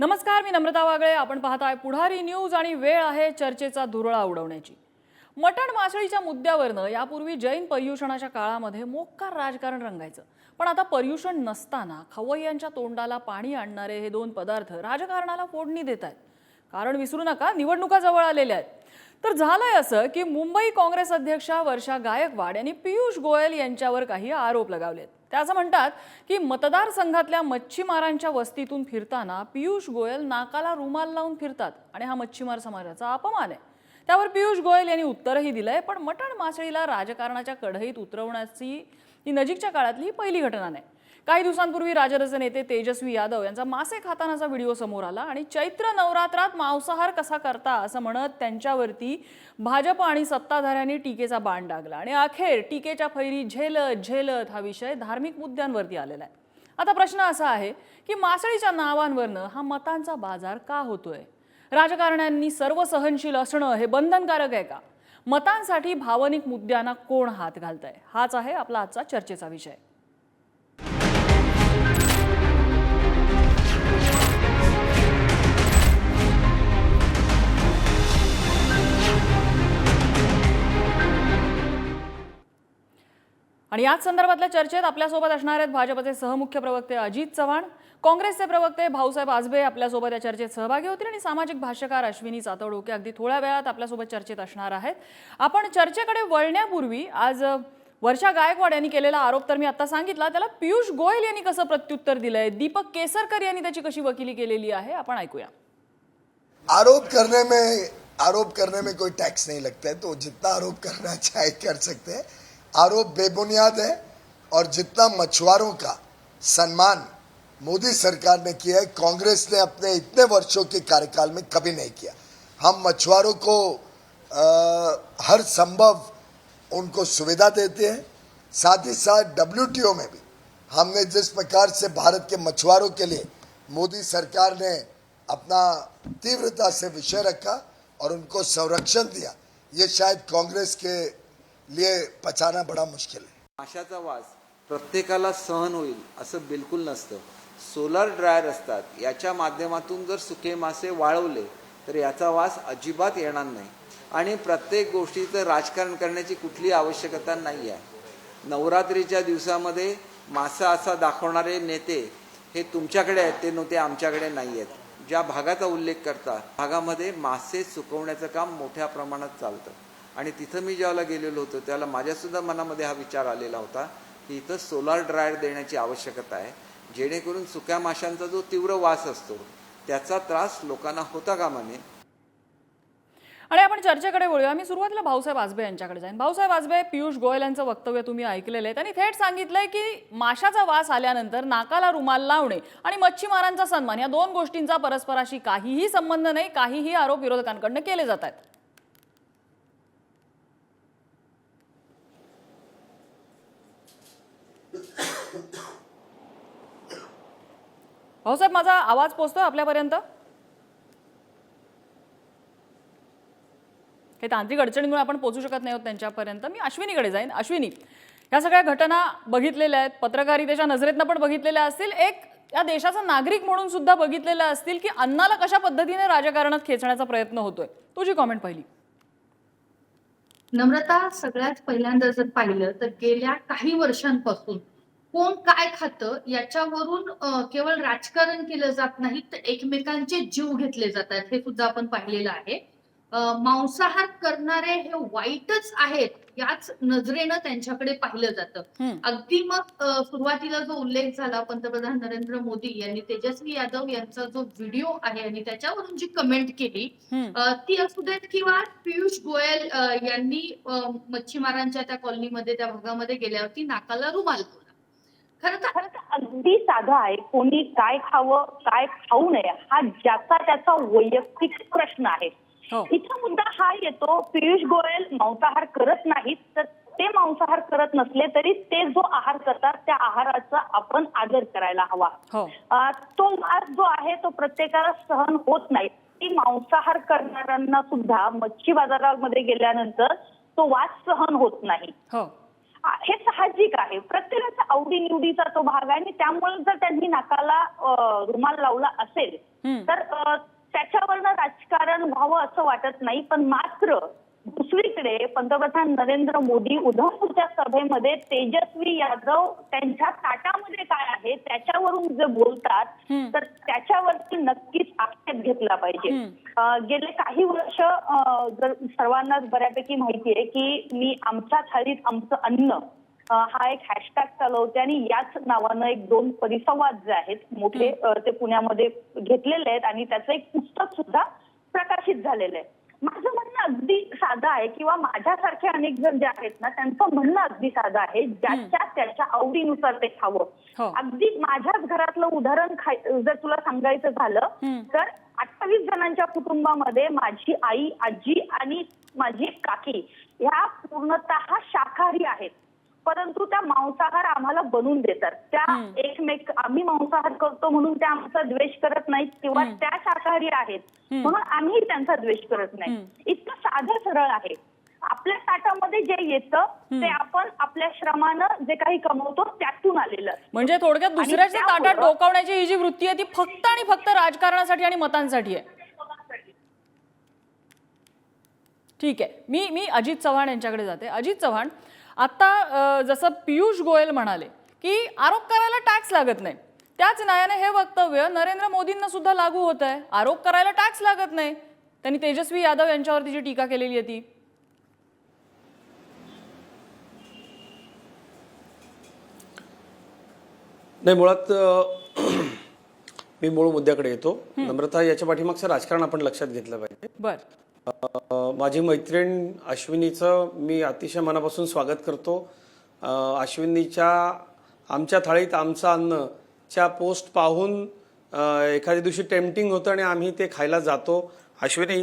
नमस्कार मी नम्रता वागळे. आपण पाहताय पुढारी न्यूज आणि वेळ आहे चर्चेचा धुरळा उडवण्याची. मटण मासळीच्या मुद्द्यावरनं यापूर्वी जैन पर्युषणाच्या काळामध्ये मोक्कार राजकारण रंगायचं. पण आता पर्युषण नसताना खवय्यांच्या तोंडाला पाणी आणणारे हे दोन पदार्थ राजकारणाला फोडणी देत आहेत कारण विसरू नका निवडणुका जवळ आलेल्या आहेत. तर झालंय असं की मुंबई काँग्रेस अध्यक्षा वर्षा गायकवाड यांनी पियुष गोयल यांच्यावर काही आरोप लगावलेत. त्या असं म्हणतात की मतदारसंघातल्या मच्छीमारांच्या वस्तीतून फिरताना पियुष गोयल नाकाला रुमाल लावून फिरतात आणि हा मच्छीमार समाजाचा अपमान आहे. त्यावर पियुष गोयल यांनी उत्तरही दिलंय पण मटण मासळीला राजकारणाच्या कढईत उतरवण्याची ही नजीकच्या काळातली ही पहिली घटना नाही. काही दिवसांपूर्वी राजरचे नेते तेजस्वी यादव यांचा मासे खातानाचा व्हिडिओ समोर आला आणि चैत्र नवरात्रात मांसाहार कसा करता असं म्हणत त्यांच्यावरती भाजप आणि सत्ताधाऱ्यांनी टीकेचा बाण डागला. आणि अखेर टीकेच्या फैरी झेलत झेलत हा विषय धार्मिक मुद्द्यांवरती आलेला आहे. आता प्रश्न असा आहे की मासळीच्या नावांवरनं हा मतांचा बाजार का होतोय? राजकारण्यांनी सर्व सहनशील असणं हे बंधनकारक आहे का? मतांसाठी भावनिक मुद्द्यांना कोण हात घालत आहे हाच आहे आपला आजचा चर्चेचा विषय. आणि याच संदर्भातल्या चर्चेत आपल्यासोबत असणार आहेत भाजपचे सहमुख्य प्रवक्ते अजित चव्हाण काँग्रेसचे प्रवक्ते भाऊसाहेब आजबे आपल्यासोबत या चर्चेत सहभागी होतील आणि सामाजिक भाष्यकार अश्विनी चातवडोके अगदी थोड्या वेळात आपल्यासोबत चर्चेत असणार आहेत. आपण चर्चेकडे वळण्यापूर्वी आज वर्षा गायकवाड यांनी केलेला आरोप तर मी आता सांगितला त्याला पियुष गोयल यांनी कसं प्रत्युत्तर दिलंय? दीपक केसरकर यांनी त्याची कशी वकिली केलेली आहे? आपण ऐकूया. आरोप करने में आरोप करने में कोई टैक्स नहीं लगता है तो जितना आरोप करना चाहे कर सकते हैं। आरोप बेबुनियाद है और जितना मछुआरों का सम्मान मोदी सरकार ने किया है कांग्रेस ने अपने इतने वर्षों के कार्यकाल में कभी नहीं किया। हम मछुआरों को अ, हर संभव उनको सुविधा देते हैं। साथ ही साथ डब्ल्यूटीओ में भी हमने जिस प्रकार से भारत के मछुआरों के लिए मोदी सरकार ने अपना तीव्रता से विषय रखा और उनको संरक्षण दिया ये शायद कांग्रेस के लिए पचाना बड़ा मुश्किल है। माशाचा वास प्रत्येकाला सहन होईल असं बिलकुल नसतं. सोलर ड्रायर असतात याच्या माध्यमातून जर सुके मासे वाळवले तर याचा वास अजिबात येणार नाही. आणि प्रत्येक गोष्टीचं राजकारण करण्याची कुठली आवश्यकता नाही आहे नवरात्रीच्या दिवसामध्ये मासा असा दाखवणारे नेते हे तुमच्याकडे आहेत ते नव्हते आमच्याकडे नाही आहेत ज्या भागाचा उल्लेख करता भागामध्ये मासे सुकवण्याचं काम मोठ्या प्रमाणात चालतं. आणि तिथं मी ज्याला गेलेलो होतो त्याला माझ्यासुद्धा मनामध्ये हा विचार आलेला होता की इथं सोलार ड्रायर देण्याची आवश्यकता आहे जेणेकरून सुक्या माशांचा जो तीव्र वास असतो त्याचा त्रास लोकांना होता का म्हणे? आणि आपण चर्चेकडे वळूया. मी सुरुवातीला भाऊसाहेब आजबे यांच्याकडे जाईन. भाऊसाहेब आजबे पियुष गोयल यांचं वक्तव्य तुम्ही ऐकलेलं आहे. त्यांनी थेट सांगितलंय की माशाचा वास आल्यानंतर नाकाला रुमाल लावणे आणि मच्छीमारांचा सन्मान या दोन गोष्टींचा परस्पराशी काहीही संबंध नाही काहीही आरोप विरोधकांकडनं केले जात भाऊसाहेब माझा आवाज पोचतो आपल्यापर्यंत? काही तांत्रिक अडचणीमुळे आपण पोचू शकत नाही त्यांच्यापर्यंत. मी अश्विनीकडे जाईन. अश्विनी ह्या सगळ्या घटना बघितलेल्या आहेत. पत्रकारितेच्या नजरेतनं पण बघितलेल्या असतील. एक या देशाचा नागरिक म्हणून सुद्धा बघितलेल्या असतील की अन्नाला कशा पद्धतीने राजकारणात खेचण्याचा प्रयत्न होतोय. तुझी कॉमेंट पहिली. नम्रता सगळ्यात पहिल्यांदा जर पाहिलं तर गेल्या काही वर्षांपासून कोण काय खातं याच्यावरून केवळ राजकारण केलं जात नाही तर एकमेकांचे जीव घेतले जातात. हे सुद्धा आपण पाहिलेलं आहे. मांसाहार करणारे हे वाईटच आहेत याच नजरेनं त्यांच्याकडे पाहिलं जातं. अगदी मग सुरुवातीला जो उल्लेख झाला पंतप्रधान नरेंद्र मोदी यांनी तेजस्वी यादव यांचा जो व्हिडिओ आहे आणि त्याच्यावरून जी कमेंट केली ती असू देत किंवा पियुष गोयल यांनी मच्छीमारांच्या त्या कॉलनीमध्ये त्या भागामध्ये गेल्यावरती नाकाला रुमाल खरं तर अगदी साधा आहे. कोणी काय खावं काय खाऊ नये हा ज्याचा त्याचा वैयक्तिक प्रश्न आहे. हो. इथं मुद्दा हा येतो पियुष गोयल मांसाहार करत नाहीत तर ते मांसाहार करत नसले तरी ते जो आहार करतात त्या आहाराचा आपण आदर करायला हवा. हो. तो वास जो आहे तो प्रत्येकाला सहन होत नाही. ती मांसाहार करणाऱ्यांना सुद्धा मच्छी बाजारामध्ये गेल्यानंतर तो वास सहन होत नाही. हो साहजिक आहे. प्रत्येकाचा आवडीनिवडीचा तो भाग आहे आणि त्यामुळे जर त्यांनी नाकाला रुमाल लावला असेल तर त्याच्यावरनं राजकारण व्हावं असं वाटत नाही. पण मात्र दुसरीकडे पंतप्रधान नरेंद्र मोदी उधमपूरच्या सभेमध्ये तेजस्वी यादव त्यांच्या ताटामध्ये काय आहे त्याच्यावरून जे बोलतात तर त्याच्यावरती नक्कीच घेतला पाहिजे. गेले काही वर्ष जर सर्वांनाच बऱ्यापैकी माहिती आहे की मी आमच्या थाळीत आमचं अन्न हा एक हॅशटॅग चालवते आणि याच नावानं एक दोन परिसंवाद जे आहेत मोठे ते पुण्यामध्ये घेतलेले आहेत आणि त्याचं एक पुस्तक सुद्धा प्रकाशित झालेलं आहे. माझं म्हणणं अगदी साधं आहे किंवा माझ्यासारखे अनेक जण जे आहेत ना त्यांचं म्हणणं अगदी साधं आहे ज्याच्या त्याच्या आवडीनुसार ते हो. खावं अगदी माझ्याच घरातलं उदाहरण खाय जर तुला सांगायचं झालं तर अठ्ठावीस जणांच्या कुटुंबामध्ये माझी आई आजी आणि माझी काकी ह्या पूर्णतः शाकाहारी आहेत. परंतु त्या मांसाहार आम्हाला बनवून देतात. त्या एकमेक आम्ही मांसाहार करतो म्हणून त्या आमचा द्वेष करत नाहीत किंवा त्या शाकाहारी आहेत. म्हणून आम्ही त्यांचा द्वेष करत नाही. इतकं साधं सरळ आहे. आपल्या ताटामध्ये जे येतं ते आपण आपल्या श्रमानं जे काही कमवतो त्यातून आलेलं असतं. म्हणजे थोडक्यात दुसऱ्याच्या ताटात डोकावण्याची ही जी वृत्ती आहे ती फक्त आणि फक्त राजकारणासाठी आणि मतांसाठी आहे. ठीक आहे. मी मी अजित चव्हाण यांच्याकडे जाते. अजित चव्हाण आता अ, जसं पियुष गोयल म्हणाले की आरोप करायला टॅक्स लागत नाही. त्याच न्यायाने हे वक्तव्य नरेंद्र मोदींना सुद्धा लागू होत आहे आरोप करायला टॅक्स लागत नाही. त्यांनी तेजस्वी यादव यांच्यावरती जी टीका केलेली आहे ती. नाही मुळात मी मूळ मुद्द्याकडे येतो. नम्रता याच्या पाठीमागचं राजकारण आपण लक्षात घेतलं पाहिजे. बर. माझी मैत्रीण अश्विनीचं मी अतिशय मनापासून स्वागत करतो. अश्विनीच्या आमच्या थाळीत आमचं अन्न च्या पोस्ट पाहून एखाद्या दिवशी टेम्पटिंग होतं आणि आम्ही ते खायला जातो. अश्विनी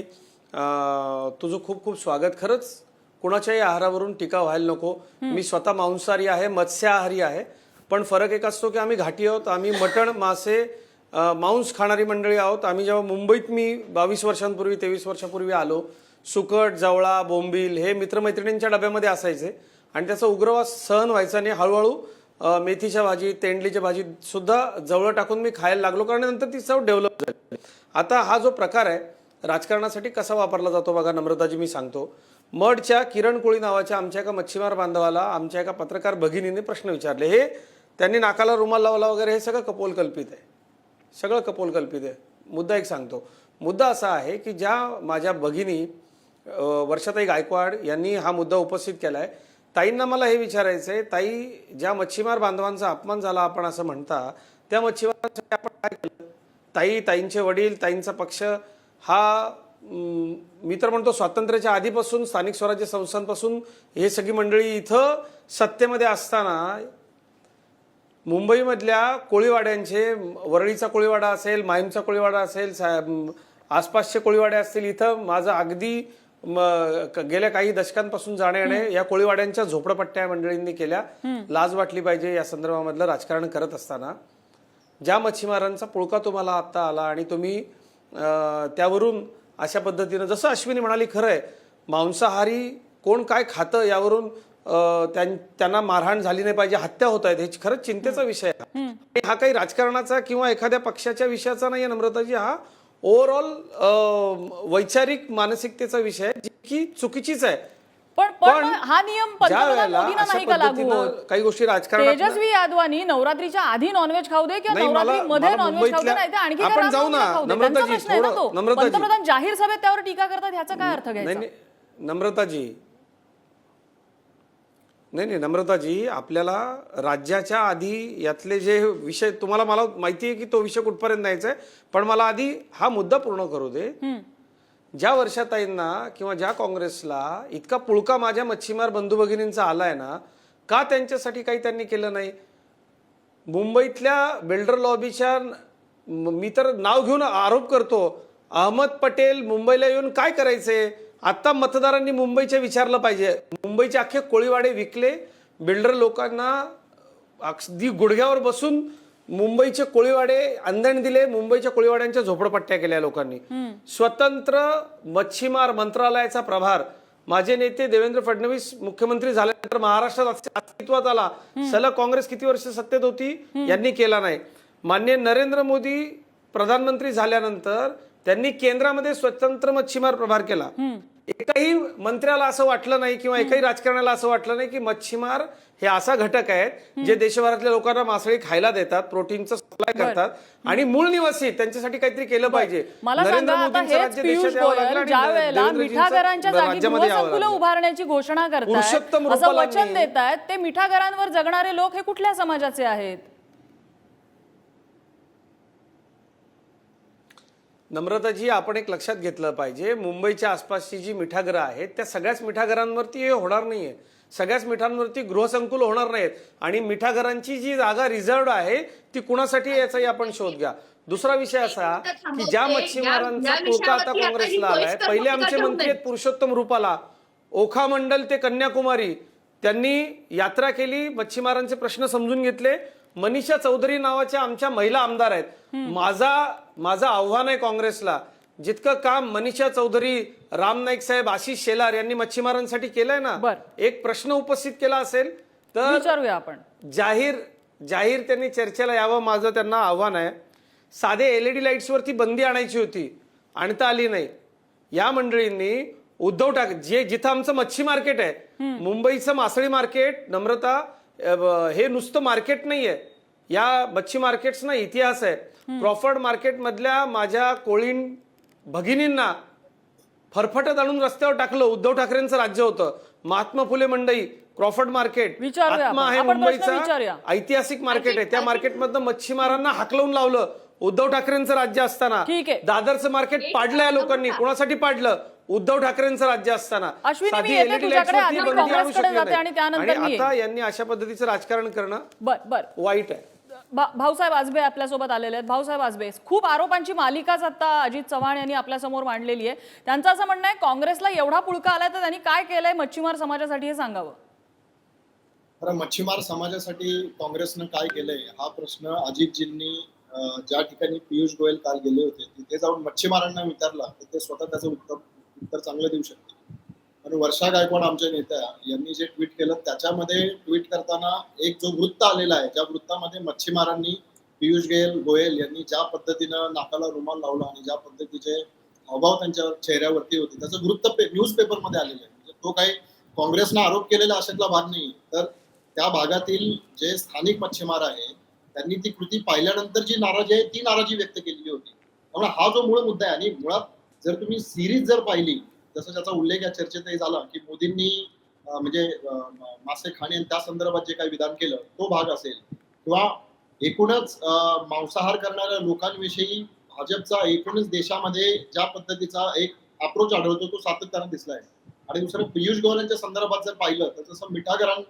तुझं खूप खूप स्वागत. खरंच कुणाच्याही आहारावरून टीका व्हायला नको. मी स्वतः मांसाहारी आहे मत्स्याहारी आहे. पण फरक एक असतो की आम्ही घाटी आहोत आम्ही मटण मासे मांस खाणारी मंडळी आहोत. आम्ही जेव्हा मुंबईत मी बावीस वर्षांपूर्वी तेवीस वर्षापूर्वी आलो सुकट जवळा बोंबील हे मित्रमैत्रिणींच्या डब्यामध्ये असायचे. आणि त्याचा उग्रवास सहन व्हायचा आणि हळूहळू मेथीच्या भाजी तेंडलीच्या भाजी सुद्धा जवळ टाकून मी खायला लागलो कारण नंतर ती चव डेव्हलप झाली. आता हा जो प्रकार आहे राजकारणासाठी कसा वापरला जातो बघा नम्रताजी मी सांगतो. मडच्या किरण कोळी नावाच्या आमच्या एका मच्छीमार बांधवाला आमच्या एका पत्रकार भगिनीने प्रश्न विचारले. हे त्यांनी नाकाला रुमाल लावला वगैरे हे सगळं कपोल कल्पित आहे. सगळं कपोल कल्पित आहे. मुद्दा एक सांगतो. मुद्दा असा आहे की ज्या माझ्या भगिनी वर्षाताई गायकवाड यांनी हा मुद्दा उपस्थित केला आहे ताईंना मला हे विचारायचं आहे ताई ज्या मच्छीमार बांधवांचा अपमान झाला आपण असं म्हणता त्या मच्छीमारांसाठी आपण काय केलं? ताई ताईंचे वडील ताईंचा पक्ष हा मी तर म्हणतो स्वातंत्र्याच्या आधीपासून स्थानिक स्वराज्य संस्थांपासून हे सगळी मंडळी इथं सत्तेमध्ये असताना मुंबईमधल्या कोळीवाड्यांचे वरळीचा कोळीवाडा असेल माहीमचा कोळीवाडा असेल आसपासचे कोळीवाडे असतील इथं माझं अगदी गेल्या काही दशकांपासून जाणे येणे या कोळीवाड्यांच्या झोपडपट्ट्या मंडळींनी केल्या. लाज वाटली पाहिजे या संदर्भामधलं राजकारण करत असताना. ज्या मच्छीमारांचा पुळका तुम्हाला आत्ता आला आणि तुम्ही त्यावरून अशा पद्धतीनं जसं अश्विनी म्हणाली खरं आहे मांसाहारी कोण काय खातं यावरून त्यांना मारहाण झाली नाही पाहिजे हत्या होत आहेत हे खरंच चिंतेचा विषय आहे हा काही राजकारणाचा किंवा एखाद्या पक्षाच्या विषयाचा नाही नम्रताजी हा ओव्हरऑल वैचारिक मानसिकतेचा विषय आहे जी की चुकीचीच आहे पण पण हा नियम नाही का लागू? काही गोष्टी राजकारणात तेजस्वी यादवानी नवरात्रीच्या आधी नॉनव्हेज खाऊ दे किंवा नाही, नॉनव्हेज खाऊ दे आणखी आपण जाऊ ना, रामनवमी खाऊ दे. त्यांचा नम्रताजी, प्रश्न आहे ना थोडं- तो. नम्रताजी. पंतप्रधान जाहीर सभेत त्यावर टीका करतात ह्याचा काय अर्थ घ्यायचा नम्रताजी नाही नाही नम्रताजी आपल्याला राज्याच्या आधी यातले जे विषय तुम्हाला मला माहिती आहे की तो विषय कुठपर्यंत न्यायचा आहे पण मला आधी हा मुद्दा पूर्ण करू दे. ज्या वर्षाताईंना किंवा ज्या काँग्रेसला इतका पुळका माझ्या मच्छीमार बंधू भगिनींचा आलाय ना का त्यांच्यासाठी काही त्यांनी केलं नाही? मुंबईतल्या बिल्डर लॉबीच्या म- मी तर नाव घेऊन आरोप करतो अहमद पटेल मुंबईला येऊन काय करायचे? आता मतदारांनी मुंबईचे विचारलं पाहिजे. मुंबईचे अख्खे कोळीवाडे विकले. बिल्डर लोकांना अगदी गुडघ्यावर बसून मुंबईचे कोळीवाडे अंधण दिले. मुंबईच्या कोळीवाड्यांच्या झोपडपट्ट्या केल्या लोकांनी. स्वतंत्र मच्छीमार मंत्रालयाचा प्रभार. माझे नेते देवेंद्र फडणवीस मुख्यमंत्री झाल्यानंतर महाराष्ट्रात अस्ति- अस्तित्वात आला. सलग काँग्रेस किती वर्ष सत्तेत होती? यांनी केला नाही. मान्य नरेंद्र मोदी प्रधानमंत्री झाल्यानंतर त्यांनी केंद्रामध्ये स्वतंत्र मच्छीमार प्रभार केला. एकाही मंत्र्याला असं वाटलं नाही किंवा एकाही राजकारणाला असं वाटलं नाही की मच्छीमार हे असा घटक आहेत जे देशभरातल्या लोकांना मासळी खायला देतात प्रोटीनचं सप्लाय करतात आणि मूळ निवासी त्यांच्यासाठी काहीतरी केलं पाहिजे. नरेंद्र मोदींचं राज्य देशात. उभारण्याची घोषणा पुरुषोत्तम रुपालांनी- वचन देत आहेत ते मिठागरांवर जगणारे लोक हे कुठल्या समाजाचे आहेत? नम्रताजी आपण एक लक्षात घेतलं पाहिजे. मुंबईच्या आसपासची जी मिठागरं आहेत त्या सगळ्याच मिठागरांवरती हे होणार नाहीये. सगळ्याच मिठांवरती गृहसंकुल होणार नाहीत आणि मिठागरांची जी जागा रिझर्व आहे ती कुणासाठी आहे याचाही आपण शोध घ्या. दुसरा विषय असा की ज्या मच्छीमारांचा पुळका आता काँग्रेसला आलाय. पहिले आमचे मंत्री. आहेत पुरुषोत्तम रुपाला. ओखा मंडल ते कन्याकुमारी. त्यांनी यात्रा केली मच्छीमारांचे प्रश्न समजून घेतले. मनीषा चौधरी नावाच्या आमच्या महिला आमदार आहेत. माझा माझं आव्हान आहे काँग्रेसला. जितकं काम मनीषा चौधरी राम नाईक साहेब आशिष शेलार यांनी मच्छीमारांसाठी केलंय ना. एक प्रश्न उपस्थित केला असेल तर विचारूया आपण. जाहीर जाहीर त्यांनी चर्चेला यावं माझं त्यांना आव्हान आहे. साधे एलईडी लाईट्सवरती बंदी आणायची होती आणता आली नाही. या मंडळींनी उद्धव ठाकरे जे जिथं आमचं मच्छी मार्केट आहे मुंबईचं मासळी मार्केट नम्रता हे नुसतं मार्केट नाहीये. या मच्छी मार्केट्सना इतिहास आहे. क्रॉफर्ड मार्केट मधल्या माझ्या कोळीन भगिनींना फरफटत आणून रस्त्यावर टाकलं. उद्धव ठाकरेंचं राज्य होतं. Mahatma Phule Mandai Crawford market. विचारूया आत्मा. आहे मुंबईचा. ऐतिहासिक मार्केट आहे. त्या मार्केटमधनं मच्छीमारांना हाकलवून लावलं. उद्धव ठाकरेंचं राज्य असताना. ठीक आहे. दादरचं मार्केट पाडलं या लोकांनी. कोणासाठी पाडलं? उद्धव ठाकरेंचं राज्य असताना. साधी बंदी आणू शकले नाही. आता यांनी अशा पद्धतीचं राजकारण करणं बर बर. वाईट आहे. भाऊसाहेब आजबे आपल्यासोबत आलेले आहेत. भाऊसाहेब आजबे खूप आरोपांची मालिकाच आता अजित चव्हाण यांनी आपल्यासमोर मांडलेली आहे. त्यांचं असं म्हणणं आहे काँग्रेसला एवढा पुळका आलाय तर त्यांनी काय केलंय मच्छीमार समाजासाठी हे सांगावं? खरं मच्छीमार समाजासाठी काँग्रेसनं काय केलंय? हा प्रश्न अजितजींनी ज्या ठिकाणी पियुष गोयल काल गेले होते तिथे जाऊन मच्छीमारांना विचारला तर ते स्वतः त्याचं उत्तर उत्तर चांगलं देऊ शकते. पण वर्षा गायकवाड आमच्या नेत्या यांनी जे ट्विट केलं त्याच्यामध्ये ट्विट करताना एक जो वृत्त आलेला आहे ज्या वृत्तामध्ये मच्छीमारांनी पियुष गोयल गोयल यांनी ज्या पद्धतीनं नाकाला रुमाल लावला आणि ज्या पद्धतीचे अभाव त्यांच्या चेहऱ्यावरती होते त्याचं वृत्त न्यूज पेपरमध्ये आलेलं आहे. म्हणजे तो काही काँग्रेसनं आरोप केलेला अशातला भाग नाही. तर त्या भागातील जे स्थानिक मच्छीमार आहे त्यांनी ती कृती पाहिल्यानंतर जी नाराजी आहे ती नाराजी व्यक्त केलेली होती. त्यामुळे हा जो मूळ मुद्दा आहे आणि मुळात जर तुम्ही सिरीज जर पाहिली जसं त्याचा उल्लेख या चर्चेतही झाला की मोदींनी म्हणजे मासे खाणे त्या संदर्भात जे काही विधान केलं तो भाग असेल. किंवा एकूणच मांसाहार करणाऱ्या लोकांविषयी भाजपचा एकूणच देशामध्ये ज्या पद्धतीचा एक अप्रोच आढळतो तो सातत्यानं दिसलाय. आणि दुसरं पियुष गोयल यांच्या संदर्भात जर पाहिलं तर जसं मिठागरां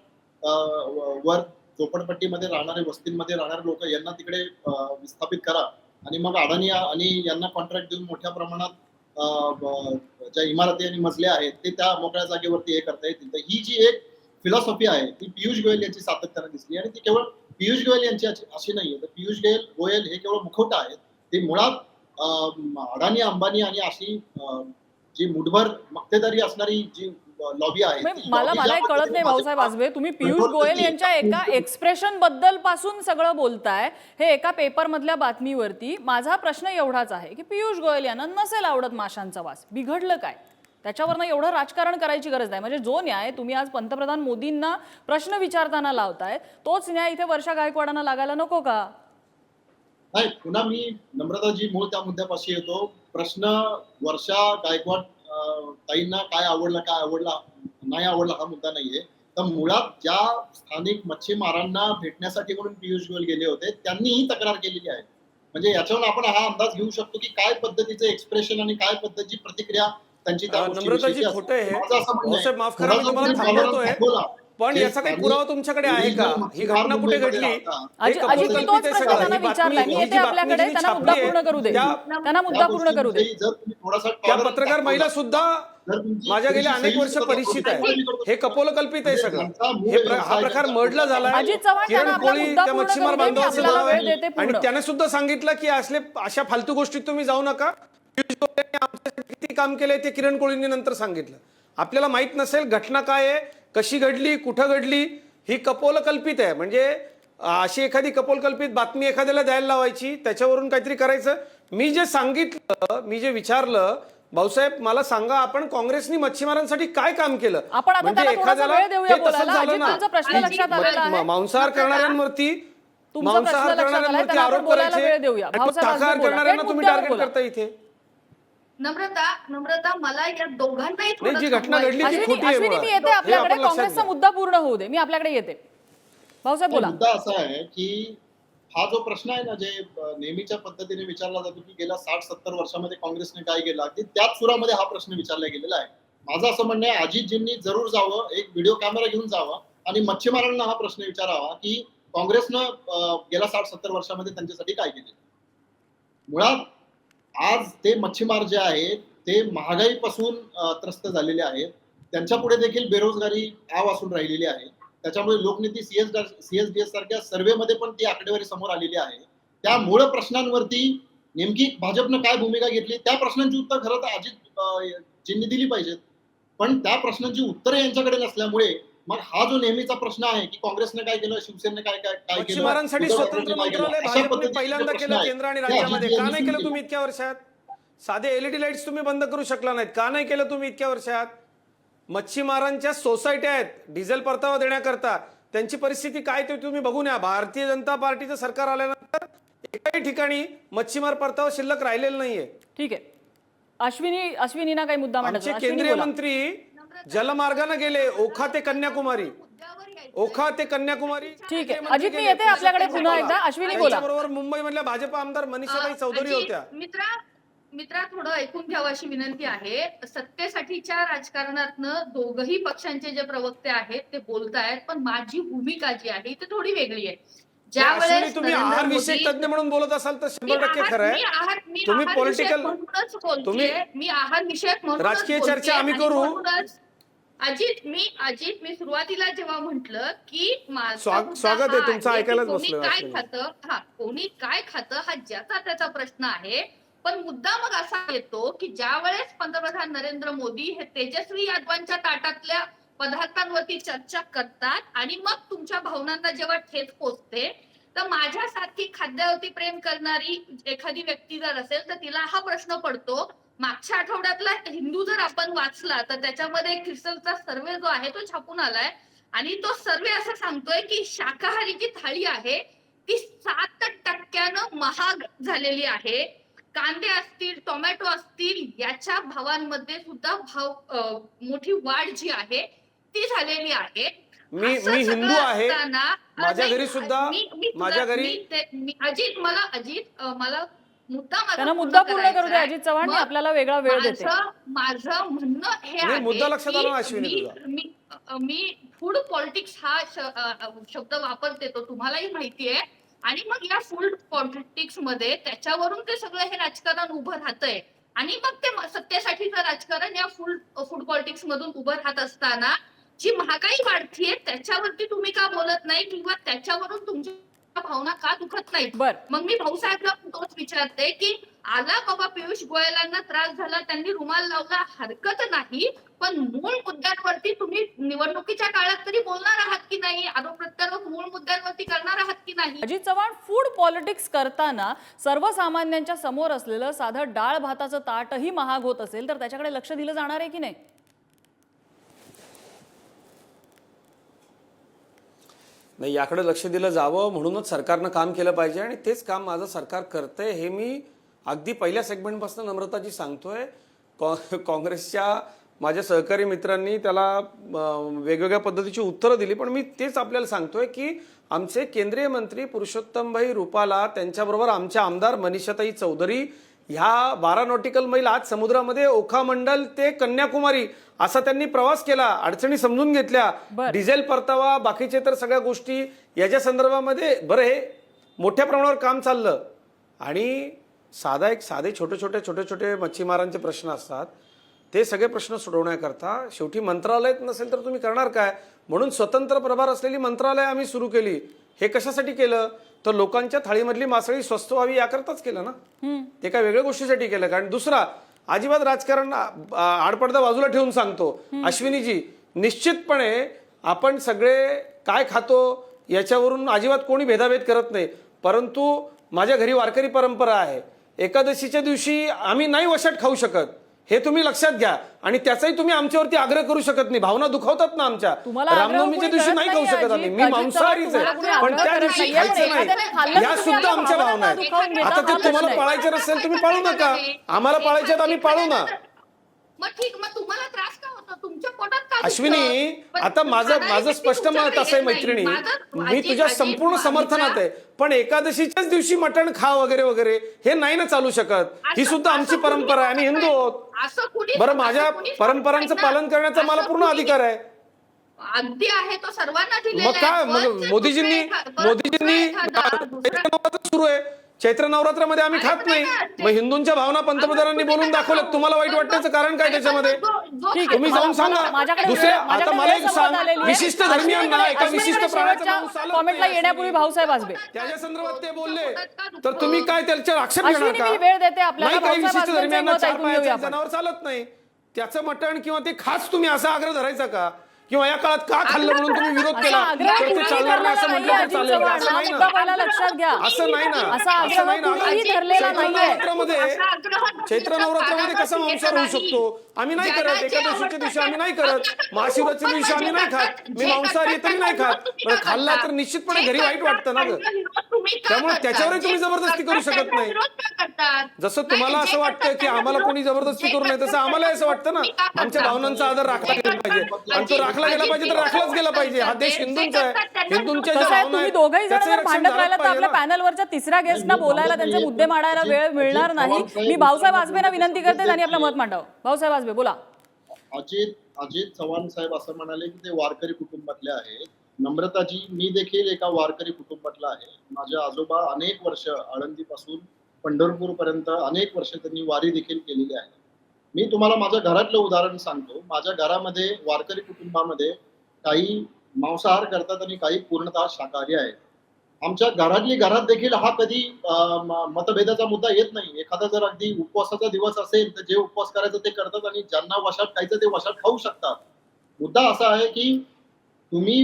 वर झोपडपट्टीमध्ये राहणारे वस्तींमध्ये राहणारे लोक यांना तिकडे विस्थापित करा. आणि मग अडाणी आणि यांना कॉन्ट्रॅक्ट देऊन मोठ्या प्रमाणात ज्या इमारती आणि मजले आहेत ते त्या मोकळ्या जागेवरती हे करता येतील. तर ही जी एक फिलॉसॉफी आहे ती पियुष गोयल यांची सातत्यानं दिसली आणि ती केवळ पियुष गोयल यांची अशी- नाहीये तर पियुष गोयल गोयल हे केवळ मुखवटा आहेत. ते मुळात अं, अडाणी अंबानी आणि अशी जी मुठभर मक्तेदारी असणारी जी लॉबी आहे म्हणजे मला मला कळत नाही भाऊसाहेब आजबे तुम्ही पियुष गोयल यांच्या एका एक्सप्रेशनबद्दलपासून सगळं बोलताय. हे एका पेपर मधल्या बातमीवरती माझा प्रश्न एवढाच आहे की पियुष गोयल यांना नसेल आवडत माशांचा वास. बिघडलं काय? त्याच्यावरनं एवढं राजकारण करायची गरज नाही. म्हणजे जो न्याय तुम्ही आज पंतप्रधान मोदींना प्रश्न विचारताना लावताय तोच न्याय इथे वर्षा गायकवाडांना लागायला नको का? नाही पुन्हा मी नम्रताजी मूळ त्या मुद्द्यापाशी येतो. प्रश्न वर्षा गायकवाड ताईंना काय आवडलं काय आवडला नाही आवडला हा मुद्दा नाहीये. तर मुळात ज्या स्थानिक मच्छीमारांना भेटण्यासाठी म्हणून पियुष गोयल गेले होते त्यांनी ही तक्रार केलेली आहे. म्हणजे याच्यावरून आपण हा अंदाज घेऊ शकतो की काय पद्धतीचं एक्सप्रेशन आणि काय पद्धतीची प्रतिक्रिया त्यांची माफ करा, पण याचा काही पुरावा तुमच्याकडे आहे का? ही घटना कुठे घडली. हे ही ही आपल्याकडे त्यांना मुद्दा पूर्ण करू दे. त्या- त्यांना मुद्दा पूर्ण करू दे. जर तुम्ही थोडासा त्या tolerance पत्रकार महिला सुद्धा माझ्या गेल्या अनेक वर्ष परिचित आहे. हे कपोलकल्पित आहे सगळं. हे हा प्रकार मर्डला चव्हाण किरण कोळी त्या मच्छीमार बांधवाचं नाव आहे. आणि त्याने सुद्धा सांगितलं की असले अशा फालतू गोष्टीत तुम्ही जाऊ नका. किती काम केलंय ते किरण कोळींनी नंतर सांगितलं. आपल्याला माहीत नसेल घटना काय आहे कशी घडली कुठं घडली ही कपोल कल्पित आहे म्हणजे अशी एखादी कपोलकल्पित बातमी एखाद्याला द्यायला लावायची त्याच्यावरून काहीतरी करायचं मी जे सांगितलं मी जे विचारलं भाऊसाहेब मला सांगा आपण काँग्रेसनी मच्छीमारांसाठी काय काम केलं आपण आता त्याला थोडासा वेळ देऊया हे तसंच बोलायला. झालं अजित, ना. तुमचा प्रश्न आणि लक्षात आलेला आहे. म- मांसाहार करणाऱ्यांवरती मांसाहार करणाऱ्यांवरती आरोप करायचे बोला. करणाऱ्यांना तुम्ही टार्गेट. करता इथे नम्रता नम्रता मला या दोघांनाही नाही, जी थोडं घटना घडली ती अश्विनी खोटी आहे अश्विनी, मुळात. मी येते हे आपल्याकडे. लक्षात काँग्रेसचा घ्या. मुद्दा पूर्ण होऊ दे. मी आपल्याकडे येते. भाऊसाहेब बोला. मुद्दा असा आहे की हा जो प्रश्न आहे ना जे अ, नेहमीच्या पद्धतीने विचारला जातो की गेल्या साठ सत्तर वर्षामध्ये काँग्रेसने काय केलं? अगदी त्याच सुरामध्ये हा प्रश्न विचारला गेलेला आहे. माझं असं म्हणणं आहे अजितजींनी जरूर जावं एक व्हिडिओ कॅमेरा घेऊन जावं आणि मच्छीमारांना हा प्रश्न विचारावा की काँग्रेसनं अ, गेल्या साठ सत्तर वर्षामध्ये त्यांच्यासाठी काय केले? मुळात आज ते मच्छीमार जे आहेत ते महागाईपासून त्रस्त झालेले आहेत. त्यांच्या पुढे देखील बेरोजगारी आव असून राहिलेली आहे. त्याच्यामुळे लोकनीती सीएस सीएसडीएस सारख्या सर्व्हेमध्ये पण ती आकडेवारी समोर आलेली आहे. त्या मूळ प्रश्नांवरती नेमकी भाजपनं काय भूमिका घेतली त्या प्रश्नांची उत्तर खरं तर अजित जींनी दिली पाहिजेत. पण त्या प्रश्नांची उत्तरं यांच्याकडे नसल्यामुळे मग हा जो नेहमीचा प्रश्न आहे की काँग्रेसने काय केलं शिवसेनेने काय काय काय केलं मच्छीमारांसाठी स्वतंत्र? मंत्रालय भाजपने पहिल्यांदा केलं. केंद्र आणि राज्यामध्ये. का नाही केलं तुम्ही इतक्या वर्षात? साधे एलईडी लाईट्स तुम्ही बंद करू शकला नाहीत. का नाही केलं तुम्ही इतक्या वर्षात? मच्छीमारांच्या सोसायट्या आहेत डिझेल परतावा देण्याकरता. त्यांची परिस्थिती काय ते तुम्ही बघून या. भारतीय जनता पार्टीचं सरकार आल्यानंतर एकाही ठिकाणी मच्छीमार परतावा शिल्लक राहिलेला नाहीये. ठीक आहे. अश्विनी अश्विनीना काही मुद्दा आमचे मांडायचा अश्विनी केंद्रीय. मंत्री जलमार्गाने गेले ओखा ते कन्याकुमारी. ओखा ते कन्याकुमारी ठीक आहे. अजित, मी. येते आपल्याकडे पुन्हा एकदा. अश्विनी बोला. त्यांच्याबरोबर मुंबईमधल्या भाजप आमदार मनीषाताई अ, चौधरी होत्या मित्रा मित्रा थोडं ऐकून घ्यावं अशी विनंती आहे सत्तेसाठीच्या राजकारणातनं दोघही पक्षांचे जे प्रवक्ते आहेत ते बोलतायत पण माझी भूमिका जी आहे ती थोडी वेगळी आहे ज्या वेळेस तुम्ही आहार विषयक तज्ञ म्हणून बोलत असाल तर मी शंभर टक्के आहार- खरं आहे तुम्ही बोलतेय. तुम्ही- मी आहार विषयक राजकीय चर्चा आम्ही करू. अजित मी अजित मी सुरुवातीला जेव्हा म्हंटल की माझा स्वाग- स्वागत आहे हा तुमचं, की ऐकायलाच कोणी बसलोय काय अश्विनी. खातं हा कोणी काय खातं हा ज्याचा त्याचा प्रश्न आहे पण मुद्दा मग असा येतो की ज्या वेळेस पंतप्रधान नरेंद्र मोदी हे तेजस्वी यादवांच्या ताटातल्या पदार्थांवरती चर्चा करतात आणि मग तुमच्या भावनांना जेव्हा ठेच पोचते तर माझ्यासारखी खाद्यावरती प्रेम करणारी एखादी व्यक्ती जर असेल तर तिला हा प्रश्न पडतो मागच्या आठवड्यातला हिंदू जर आपण वाचला तर त्याच्यामध्ये क्रिस्टलचा सर्वे जो आहे तो छापून आलाय. आणि तो सर्वे असं सांगतोय की शाकाहारी जी थाळी आहे ती सात टक्क्यानं महाग झालेली आहे. कांदे असतील टोमॅटो असतील याच्या भावांमध्ये सुद्धा भाव मोठी वाढ जी आहे ती झालेली आहे. मी मी हिंदू आहे. माझ्या घरी सुद्धा माझ्या घरी अजित मला अजित मला त्यांना मुद्दा पूर्ण करू दे. अजित चव्हाण आपल्याला वेगळा वेळ देते. माझं म्हणणं हे मुद्दा लक्षात की आला अश्विनी मी- फूड पॉलिटिक्स हा शब्द वापरते तो तुम्हालाही माहिती आहे. आणि मग या फूड पॉलिटिक्समध्ये त्याच्यावरून ते सगळं हे राजकारण उभं राहतंय. आणि मग ते म- सत्तेसाठीचं राजकारण या फूड फूड पॉलिटिक्स मधून उभं राहत असताना जी महागाई वाढतीये त्याच्यावरती तुम्ही का बोलत नाही? किंवा त्याच्यावरून तुमच्या भावना का दुखत नाहीत? बर. मग मी भाऊसाहेबला तोच विचारते की आला बाबा पियुष गोयलांना त्रास झाला त्यांनी रुमाल लावला हरकत नाही पण मूळ मुद्द्यांवरती तुम्ही निवडणुकीच्या काळात तरी बोलणार आहात की नाही? आरोप प्रत्यारोप मूळ मुद्द्यांवरती करणार आहात की नाही? अजित चव्हाण फूड पॉलिटिक्स करताना सर्वसामान्यांच्या समोर असलेलं साधं डाळ भाताचं ताटही महाग होत असेल तर त्याच्याकडे लक्ष दिलं जाणार आहे की नाही? नाही याकडे लक्ष दिलं जावं म्हणूनच सरकारनं काम केलं पाहिजे आणि तेच काम माझं सरकार करतंय हे मी अगदी पहिल्या सेगमेंटपासून नम्रताजी सांगतोय. कॉ- काँग्रेसच्या माझ्या सहकारी मित्रांनी त्याला वेगवेगळ्या पद्धतीची उत्तरं दिली पण मी तेच आपल्याला सांगतोय की आमचे केंद्रीय मंत्री पुरुषोत्तमभाई रुपाला त्यांच्याबरोबर आमच्या आमदार मनीषाताई चौधरी ह्या बारा नॉटिकल मैल आज समुद्रामध्ये ओखा मंडल ते कन्याकुमारी असा त्यांनी प्रवास केला अडचणी समजून घेतल्या. डिझेल परतावा बाकीचे तर सगळ्या गोष्टी याच्या संदर्भामध्ये बरं हे मोठ्या प्रमाणावर काम चाललं. आणि साधा एक साधे छोटे छोटे छोटे छोटे मच्छीमारांचे प्रश्न असतात. ते सगळे प्रश्न सोडवण्याकरता शेवटी मंत्रालयात नसेल तर तुम्ही करणार काय? म्हणून स्वतंत्र प्रभार असलेली मंत्रालय आम्ही सुरू केली. हे कशासाठी केलं? तर लोकांच्या थाळीमधली मासळी स्वस्त व्हावी याकरताच केलं ना? ते काय वेगळ्या गोष्टीसाठी केलं? कारण दुसरा अजिबात राजकारण आडपडदा बाजूला ठेवून सांगतो. अश्विनीजी निश्चितपणे आपण सगळे काय खातो याच्यावरून अजिबात कोणी भेदाभेद करत नाही. परंतु माझ्या घरी वारकरी परंपरा आहे. एकादशीच्या दिवशी आम्ही नाही वशाट खाऊ शकत. हे तुम्ही लक्षात घ्या. आणि त्याचाही तुम्ही आमच्यावरती आग्रह करू शकत नाही. भावना दुखावतात ना आमच्या. रामनवमीच्या दिवशी नाही खाऊ शकत आम्ही. मी मांसाहारीच आहे. पण त्या दिवशी खायचं नाही. या सुद्धा आमच्या भावना आहेत. आता ते तुम्हाला. पाळायचे नसेल तुम्ही पाळू नका. आम्हाला पाळायचे आम्ही पाळू ना. मग ठीक मग तुम्हाला त्रास का तुमच्या पोटात का दुखतं? अश्विनी पण आता माझं माझं व्यक्ती स्पष्ट मत असं आहे नाही. मैत्रिणी माझं- मी तुझ्या संपूर्ण माझा- समर्थनात आहे. पण एकादशीच्याच दिवशी मटण खा वगैरे वगैरे हे नाही ना चालू शकत. ही असं- सुद्धा आमची परंपरा आहे. आम्ही हिंदू आहोत. असं कुणी बरं असं माझ्या परंपरांचं पालन. करण्याचा मला असं पूर्ण कुणी- अधिकार आहे. अगदी आहे तो सर्वांना दिलेला मग काय. मग मोदीजींनी दुसरं एखा- पण मोदीजींनी दुसरं एखादा- दुसरं- चैत्र नवरात्र सुरू आहे. चैत्र नवरात्रामध्ये आम्ही खात नाही. मग हिंदूंच्या भावना पंतप्रधानांनी बोलून दाखवल्यात. तुम्हाला वाईट वाटण्याचं कारण काय त्याच्यामध्ये? ठीक आहे, तुम्ही जाऊन सांगा. माझ्याकडे वेळ- आता माझ्याकडे मला वेळ एक संपत सांग. आलेली आहे. विशिष्ट धर्मियांना एका विशिष्ट प्राण्याचा शेवटच्या मांस चालत कॉमेंटला येण्यापूर्वी. भाऊसाहेब आजबे त्याच्या संदर्भात ते बोलले. तर तुम्ही काय त्याच्यावर आक्षेप घेणार अश्विनी, का? मी वेळ देते आपल्याला. नाही काही भाऊसाहेब विशिष्ट आजबेंचं धर्मियांना मत चार ऐकून घेऊया पायाचं आपण. जनावर चालत नाही. त्याचं मटण किंवा ते खास तुम्ही असा आग्रह धरायचा का? किंवा या काळात का खाल्लं म्हणून तुम्ही विरोध केला? आग्रह तर ते कुणीही चालणार नाही असं धरलेला म्हटलं नाहीये, तर अजित चालेल का? चव्हाण. असं नाही मुद्दा ना. पहिला लक्षात घ्या. असं नाही ना. असा आग्रह असं नाही ना. कुणीही धरलेला चैत्र नाहीये. नवरात्रामध्ये चैत्र नवरात्रामध्ये कसा मांसाहार होऊ शकतो? आम्ही नाही करत. एकादशीच्या दिवशी आम्ही नाही करत. महाशिवरात्रीच्या दिवशी आम्ही नाही खात. मी मांसाहारी तरी नाही खात. बरं खाल्ला तर निश्चितपणे घरी वाईट वाटतं ना गं. त्यामुळे त्याच्यावरही तुम्ही जबरदस्ती करू शकत नाही. जसं तुम्हाला असं वाटतं की आम्हाला कोणी जबरदस्ती करू नये तसं आम्हाला असं वाटतं ना. आमच्या भावनांचा आदर राखला गेला पाहिजे. आणि तो राखला गेला पाहिजे तर राखलाच गेला पाहिजे. हा देश हिंदूंचा आहे. हिंदूंच्या ज्या भावना तुम्ही आहेत, दोघंही जण त्याचं जर रक्षण भांडत झालंच राहिला तर पाहिजे आपल्या ना. पॅनलवरच्या तिसऱ्या गेस्टना बोलायला त्यांचे मुद्दे मांडायला वेळ मिळणार नाही. मी भाऊसाहेब आजबेंना विनंती करते त्यांनी आपलं मत मांडावं. भाऊसाहेब आजबे बोला. अजित अजित चव्हाण साहेब असं म्हणाले की ते वारकरी कुटुंबातले आहेत. नम्रताजी मी देखील एका वारकरी कुटुंबातला आहे. माझे आजोबा अनेक वर्ष आळंदीपासून पंढरपूर पर्यंत अनेक वर्ष त्यांनी वारी देखील केलेली आहे. मी तुम्हाला माझ्या घरातलं उदाहरण सांगतो. माझ्या घरामध्ये वारकरी कुटुंबामध्ये काही मांसाहार करतात आणि काही पूर्णतः शाकाहारी आहेत. आमच्या घरातली घरात देखील हा कधी मतभेदाचा मुद्दा येत नाही. एखादा जर अगदी उपवासाचा दिवस असेल तर जे उपवास करायचं ते करतात आणि ज्यांना वशात खायचं ते वशात खाऊ शकतात. मुद्दा असा आहे की तुम्ही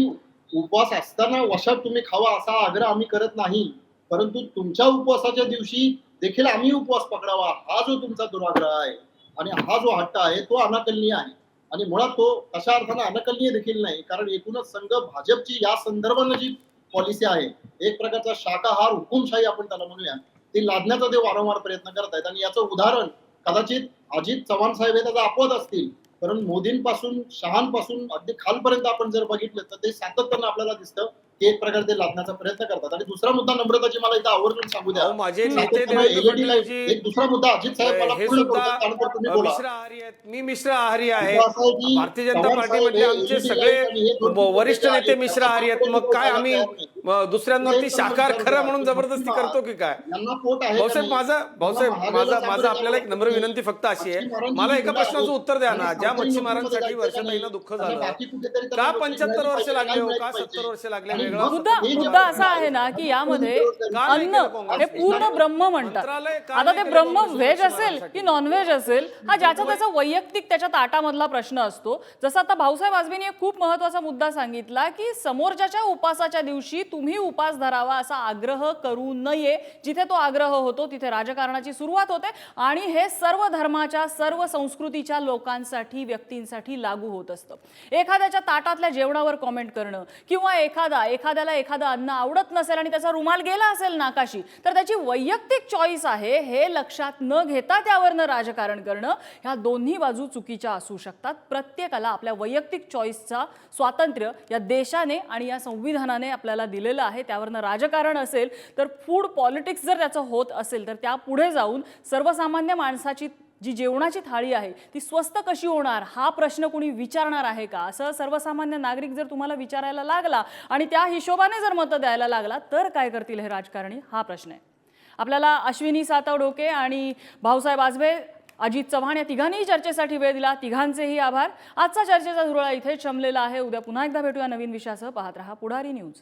उपवास असताना वशात तुम्ही खावा असा आग्रह आम्ही करत नाही. परंतु तुमच्या उपवासाच्या दिवशी देखील आम्ही उपवास पकडावा. हा जो तुमचा दुराग्रह आहे. आणि हा जो हट्ट आहे तो अनाकलनीय आहे. आणि मुळात तो अशा अर्थानं अनकलनीय देखील नाही कारण एकूणच संघ भाजपची या संदर्भानं जी पॉलिसी आहे एक प्रकारचा शाकाहार हुकुमशाही आपण त्याला म्हणूया ती लादण्याचा ते वारंवार प्रयत्न करत आहेत आणि याचं उदाहरण कदाचित अजित चव्हाण साहेब हे त्याचा अपवाद असतील कारण मोदींपासून शहांपासून अगदी खालपर्यंत आपण जर बघितलं तर ते सातत्यानं आपल्याला दिसतं की एक प्रकारे ते लादण्याचा प्रयत्न करतात. आणि दुसरा मुद्दा नम्रताची मला इथं आवर्जून सांगू द्या. माझे एक- दुसरा मुद्दा अजित साहेब मला हे पूर्ण त्यानंतर तुम्ही बोला. मिश्र आहारी आहेत. मी मिश्र आहारी आहे. भारतीय जनता हे आमचे सगळे वरिष्ठ नेते. मिश्र आहारी आहेत. मग काय आम्ही दुसऱ्यांवरती शाखार खरं म्हणून जबरदस्ती करतो की काय यांना पोट आहे का भाऊसाहेब? माझा भाऊसाहेब माझा माझा आपल्याला एक नम्र. विनंती फक्त अशी आहे मला एका प्रश्नाचं. उत्तर द्या ना ज्या मच्छीमारांसाठी वर्षाताईनं जायचं दुःख. झालं का पंच्याहत्तर वर्ष लागले हो का. सत्तर वर्ष लागले वेगळं मुद्दा हे असा आहे ना की यामध्ये अन्न? हे पूर्ण ब्रह्म म्हणतात आता ते ब्रह्म व्हेज असेल? की नॉनव्हेज असेल हा ज्याचा त्याचा वैयक्तिक त्याच्या ताटामधला प्रश्न असतो जसं आता भाऊसाहेब आजबेनी एक खूप महत्त्वाचा मुद्दा सांगितला की समोरच्याच्या उपासाच्या दिवशी तुम्ही उपास धरावा असा आग्रह करू नये. जिथे तो आग्रह होतो तिथे राजकारणाची सुरुवात होते आणि हे सर्व धर्माच्या सर्व संस्कृतीच्या लोकांसाठी व्यक्तींसाठी लागू होत असतं. एखाद्याच्या ताटातल्या जेवणावर कॉमेंट करणं किंवा एखादा एखाद्याला एखादं अन्न आवडत नसेल आणि त्याचा रुमाल गेला असेल नाकाशी तर त्याची वैयक्तिक चॉईस आहे हे लक्षात न घेता त्यावरनं राजकारण करणं. ह्या दोन्ही बाजू चुकीच्या असू शकतात. प्रत्येकाला आपल्या वैयक्तिक चॉईसचा स्वातंत्र्य या देशाने आणि या संविधानाने आपल्याला दिलेलं आहे त्यावरनं राजकारण असेल तर फूड पॉलिटिक्स जर त्याचं होत असेल तर त्या पुढे जाऊन सर्वसामान्य माणसाची जी जेवणाची थाळी आहे ती स्वस्त कशी होणार? हा प्रश्न कुणी विचारणार आहे का? असं सर्वसामान्य नागरिक जर तुम्हाला विचारायला लागला आणि त्या हिशोबाने जर मतं द्यायला लागला तर काय करतील हे राजकारणी? हा प्रश्न आहे. आपल्याला अश्विनी सातव डोके आणि भाऊसाहेब आजबे अजित चव्हाण या तिघांनीही चर्चेसाठी वेळ दिला. तिघांचेही आभार. आजचा चर्चेचा धुरळा इथे शमलेला आहे. उद्या पुन्हा एकदा भेटूया नवीन विषयासह. पाहत रहा Pudhari news.